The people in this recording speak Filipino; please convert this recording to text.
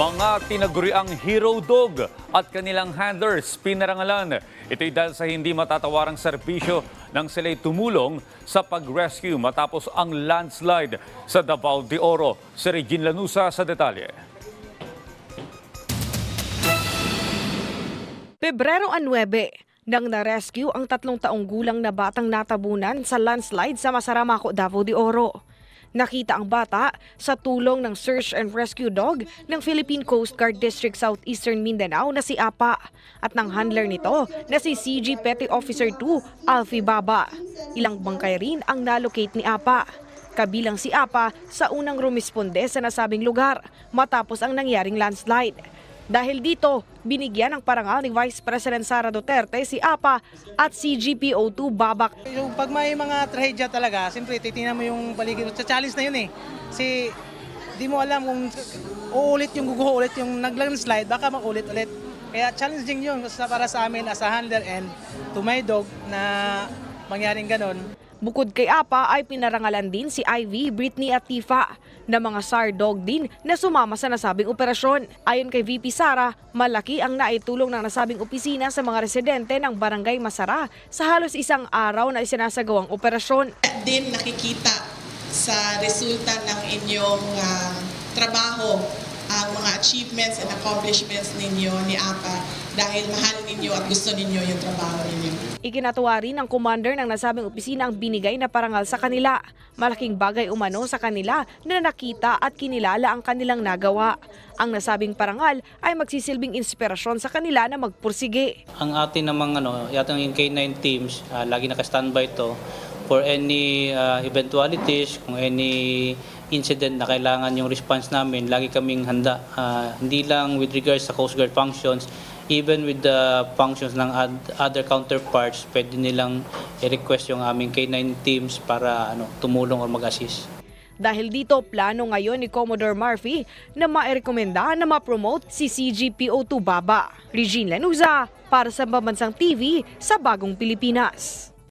Mga tinaguriang hero dog at kanilang handlers pinarangalan. Ito'y dahil sa hindi matatawarang serbisyo nang sila'y tumulong sa pag-rescue matapos ang landslide sa Davao de Oro. Si Regine Lanusa sa detalye. Pebrero 9, nang na-rescue ang tatlong taong gulang na batang natabunan sa landslide sa Masaramaco, Davao de Oro. Nakita ang bata sa tulong ng search and rescue dog ng Philippine Coast Guard District Southeastern Mindanao na si Apa at ng handler nito na si CG Petty Officer 2 Alfie Baba. Ilang bangkay rin ang nalocate ni Apa. Kabilang si Apa sa unang rumisponde sa nasabing lugar matapos ang nangyaring landslide. Dahil dito, binigyan ng parangal ni Vice President Sara Duterte si APA at si GPO2 Babak. Yung pag may mga trahedya talaga, siyempre titingnan mo yung paligid. Sa challenge na yun eh. Kasi di mo alam kung uulit yung guguho ulit yung nag-slide, baka makulit ulit. Kaya challenging yun para sa amin as a handler and to my dog na mangyaring ganon. Bukod kay APA ay pinarangalan din si Ivy, Britney at Tifa na mga SAR dog din na sumama sa nasabing operasyon. Ayon kay VP Sara, malaki ang naitulong ng nasabing opisina sa mga residente ng Barangay Masara sa halos isang araw na isinasagawang operasyon. din nakikita sa resulta ng inyong ah, trabaho ang mga achievements and accomplishments ninyo ni APA dahil mahal ninyo at gusto ninyo yung trabaho ninyo. Ikinatuwa rin ng commander ng nasabing opisina ang binigay na parangal sa kanila. Malaking bagay umano sa kanila na nakita at kinilala ang kanilang nagawa. Ang nasabing parangal ay magsisilbing inspirasyon sa kanila na magpursige. Ang atin namang ano, yata yung K9 teams, ah, lagi naka-standby to for any ah, eventualities, kung any incident na kailangan yung response namin, lagi kaming handa. Ah, hindi lang with regards sa Coast Guard functions, even with the functions ng ad- other counterparts, pwede nilang i-request yung aming K9 teams para ano, tumulong or mag-assist. Dahil dito, plano ngayon ni Commodore Murphy na mairekomenda na ma-promote si CGPO2 Baba. Regine Lanuza para sa Pambansang TV sa Bagong Pilipinas.